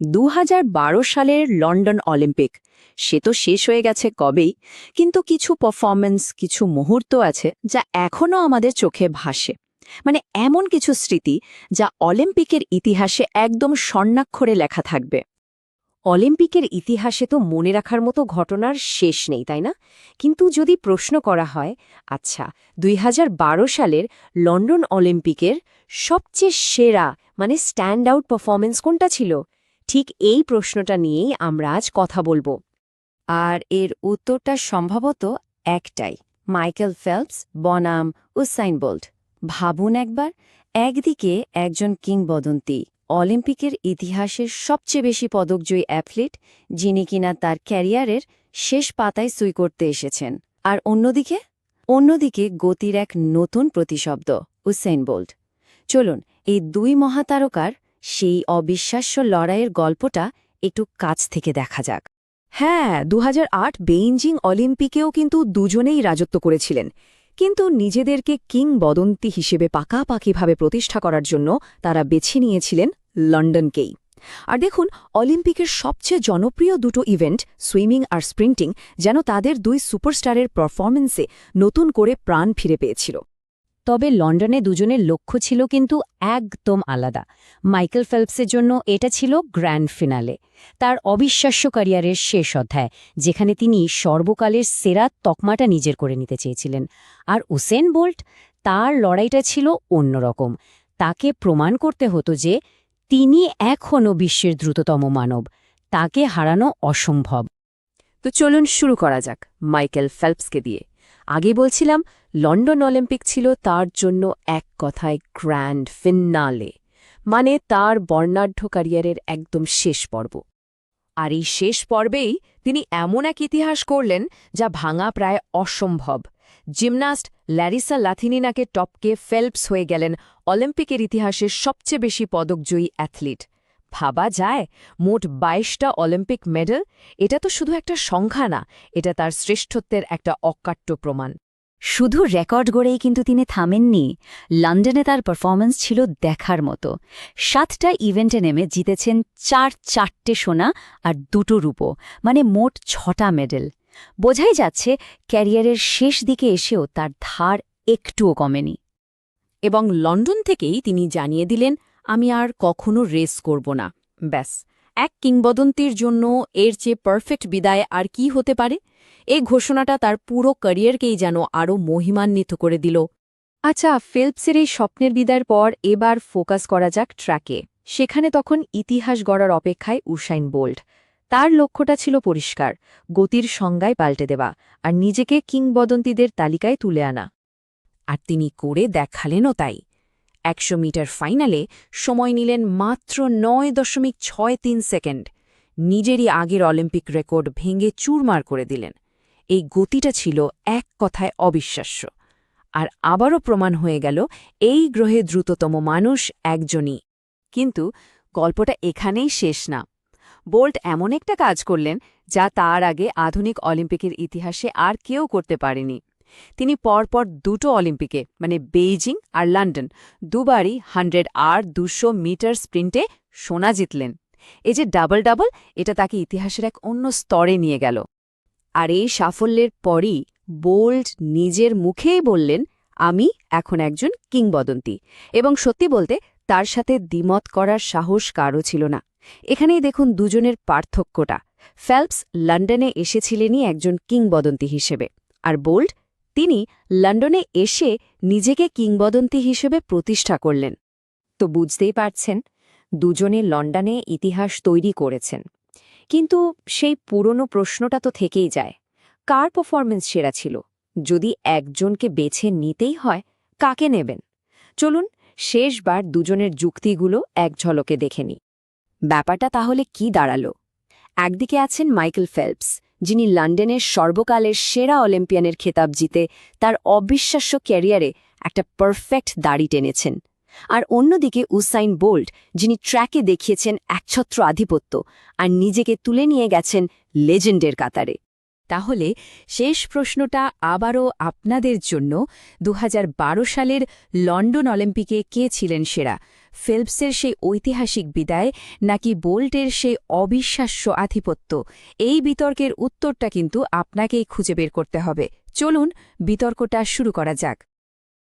দু হাজার বারো সালের লন্ডন অলিম্পিক। সে তো শেষ হয়ে গেছে কবেই, কিন্তু কিছু পারফরমেন্স কিছু মুহূর্ত আছে যা এখনও আমাদের চোখে ভাসে। মানে এমন কিছু স্মৃতি যা অলিম্পিকের ইতিহাসে একদম স্বর্ণাক্ষরে লেখা থাকবে। অলিম্পিকের ইতিহাসে তো মনে রাখার মতো ঘটনার শেষ নেই, তাই না? কিন্তু যদি প্রশ্ন করা হয় আচ্ছা দুই হাজার বারো সালের লন্ডন অলিম্পিকের সবচেয়ে সেরা মানে স্ট্যান্ড আউট পারফরমেন্স কোনটা ছিল? ঠিক এই প্রশ্নটা নিয়েই আমরা আজ কথা বলব। আর এর উত্তরটা সম্ভবত একটাই। মাইকেল ফেলপস, বনাম উসাইন বোল্ট ভাবুন একবার, একদিকে একজন কিংবদন্তি, অলিম্পিকের ইতিহাসের সবচেয়ে বেশি পদকজয়ী অ্যাথলিট, যিনি কিনা তার ক্যারিয়ারের শেষ পাতায় সুই করতে এসেছেন। আর অন্যদিকে? অন্যদিকে গতির এক নতুন প্রতিশব্দ উসেইন বোল্ট চলুন, এই দুই মহাতারকার সেই অবিশ্বাস্য লড়াইয়ের গল্পটা একটু কাছ থেকে দেখা যাক। হ্যাঁ দু বেইজিং অলিম্পিকেও কিন্তু দুজনেই রাজত্ব করেছিলেন। কিন্তু নিজেদেরকে কিংবদন্তি হিসেবে পাকাপাকিভাবে প্রতিষ্ঠা করার জন্য তারা বেছে নিয়েছিলেন লন্ডনকেই। আর দেখুন, অলিম্পিকের সবচেয়ে জনপ্রিয় দুটো ইভেন্ট, সুইমিং আর স্প্রিন্টিং, যেন তাদের দুই সুপারস্টারের পারফরমেন্সে নতুন করে প্রাণ ফিরে পেয়েছিল। তবে লন্ডনে দুজনের লক্ষ্য ছিল কিন্তু একদম আলাদা। মাইকেল ফেলপসের জন্য এটা ছিল গ্র্যান্ড ফিনালে। তার অবিশ্বাস্য ক্যারিয়ারের শেষ অধ্যায়, যেখানে তিনি সর্বকালের সেরা তকমাটা নিজের করে নিতে চেয়েছিলেন। আর উসেন বোল্ট, তার লড়াইটা ছিল অন্যরকম। তাকে প্রমাণ করতে হতো যে তিনি এখনও বিশ্বের দ্রুততম মানব। তাকে হারানো অসম্ভব। তো চলুন শুরু করা যাক মাইকেল ফেলপসকে দিয়ে। আগে বলছিলাম, লন্ডন অলিম্পিক ছিল তার জন্য এক কথায় গ্র্যান্ড ফিন্নালে মানে তার বর্ণাঢ্য ক্যারিয়ারের একদম শেষ পর্ব। আর এই শেষ পর্বেই তিনি এমন এক ইতিহাস করলেন যা ভাঙা প্রায় অসম্ভব। জিমনাস্ট ল্যারিসা লাথিনিনাকে টপকে ফেলপস হয়ে গেলেন অলিম্পিকের ইতিহাসের সবচেয়ে বেশি পদকজয়ী অ্যাথলিট। ভাবা যায়, মোট বাইশটা অলিম্পিক মেডেল, এটা তো শুধু একটা সংখ্যা না, এটা তার শ্রেষ্ঠত্বের একটা অকাট্য প্রমাণ। শুধু রেকর্ড গড়েই কিন্তু তিনি থামেননি, লন্ডনে তার পারফরমেন্স ছিল দেখার মতো। সাতটা ইভেন্টে নেমে জিতেছেন চার চারটে সোনা আর দুটো রূপো মানে মোট ছটা মেডেল। বোঝাই যাচ্ছে, ক্যারিয়ারের শেষ দিকে এসেও তার ধার একটুও কমেনি। এবং লন্ডন থেকেই তিনি জানিয়ে দিলেন আমি আর কখনো রেস করব না। ব্যাস। এক কিংবদন্তির জন্য এর চেয়ে পারফেক্ট বিদায় আর কি হতে পারে? এই ঘোষণাটা তার পুরো ক্যারিয়ারকেই যেন আরও মহিমান্বিত করে দিল। আচ্ছা ফেলপসের এই স্বপ্নের বিদায়ের পর এবার ফোকাস করা যাক ট্র্যাকে সেখানে তখন ইতিহাস গড়ার অপেক্ষায় উসাইন বোল্ট। তার লক্ষ্যটা ছিল পরিষ্কার, গতির সংজ্ঞায় পাল্টে দেওয়া আর নিজেকে কিংবদন্তিদের তালিকায় তুলে আনা। আর তিনি করে দেখালেনও তাই। একশো মিটার ফাইনালে সময় নিলেন মাত্র নয় দশমিক ছয় তিন সেকেন্ড। নিজেরই আগের অলিম্পিক রেকর্ড ভেঙে চুরমার করে দিলেন। এই গতিটা ছিল এক কথায় অবিশ্বাস্য। আর আবারও প্রমাণ হয়ে গেল, এই গ্রহে দ্রুততম মানুষ একজনই। কিন্তু গল্পটা এখানেই শেষ না। বোল্ট এমন একটা কাজ করলেন, যা তার আগে আধুনিক অলিম্পিকের ইতিহাসে আর কেউ করতে পারেনি। তিনি পরপর দুটো অলিম্পিকে মানে বেইজিং আর লন্ডন, দুবারই হান্ড্রেড আর দুশো মিটার স্প্রিন্টে সোনা জিতলেন। এই যে ডাবল ডাবল এটা তাকে ইতিহাসের এক অন্য স্তরে নিয়ে গেল। আর এই সাফল্যের পরই বোল্ড নিজের মুখেই বললেন, আমি এখন একজন কিংবদন্তি। এবং সত্যি বলতে, তার সাথে দ্বিমত করার সাহস কারও ছিল না। এখানেই দেখুন দুজনের পার্থক্যটা। ফেলপস লন্ডনে এসেছিলেনই একজন কিংবদন্তি হিসেবে, আর বোল্ড তিনি লন্ডনে এসে নিজেকে কিংবদন্তি হিসেবে প্রতিষ্ঠা করলেন। তো বুঝতেই পারছেন, দুজনে লন্ডনে ইতিহাস তৈরি করেছেন। কিন্তু সেই পুরনো প্রশ্নটা তো থেকেই যায়, কার পারফরমেন্স সেরা ছিল? যদি একজনকে বেছে নিতেই হয়, কাকে নেবেন? চলুন শেষবার দুজনের যুক্তিগুলো এক ঝলকে দেখে নিই। ব্যাপারটা তাহলে কি দাঁড়াল? একদিকে আছেন মাইকেল ফেলপস যিনি লন্ডনের সর্বকালের সেরা অলিম্পিয়ানের খেতাব জিতে তার অবিশ্বাস্য ক্যারিয়ারে একটা পারফেক্ট দাড়ি টেনেছেন। আর অন্যদিকে উসাইন বোল্ট, যিনি ট্র্যাকে দেখিয়েছেন একছত্র আধিপত্য আর নিজেকে তুলে নিয়ে গেছেন লেজেন্ডের কাতারে। তাহলে শেষ প্রশ্নটা আবারও আপনাদের জন্য। দু হাজার বারো সালের লন্ডন অলিম্পিকে কে ছিলেন সেরা? ফেলপসের সেই ঐতিহাসিক বিদায় নাকি বোল্টের সেই অবিশ্বাস্য আধিপত্য? এই বিতর্কের উত্তরটা কিন্তু আপনাকেই খুঁজে বের করতে হবে। চলুন বিতর্কটা শুরু করা যাক।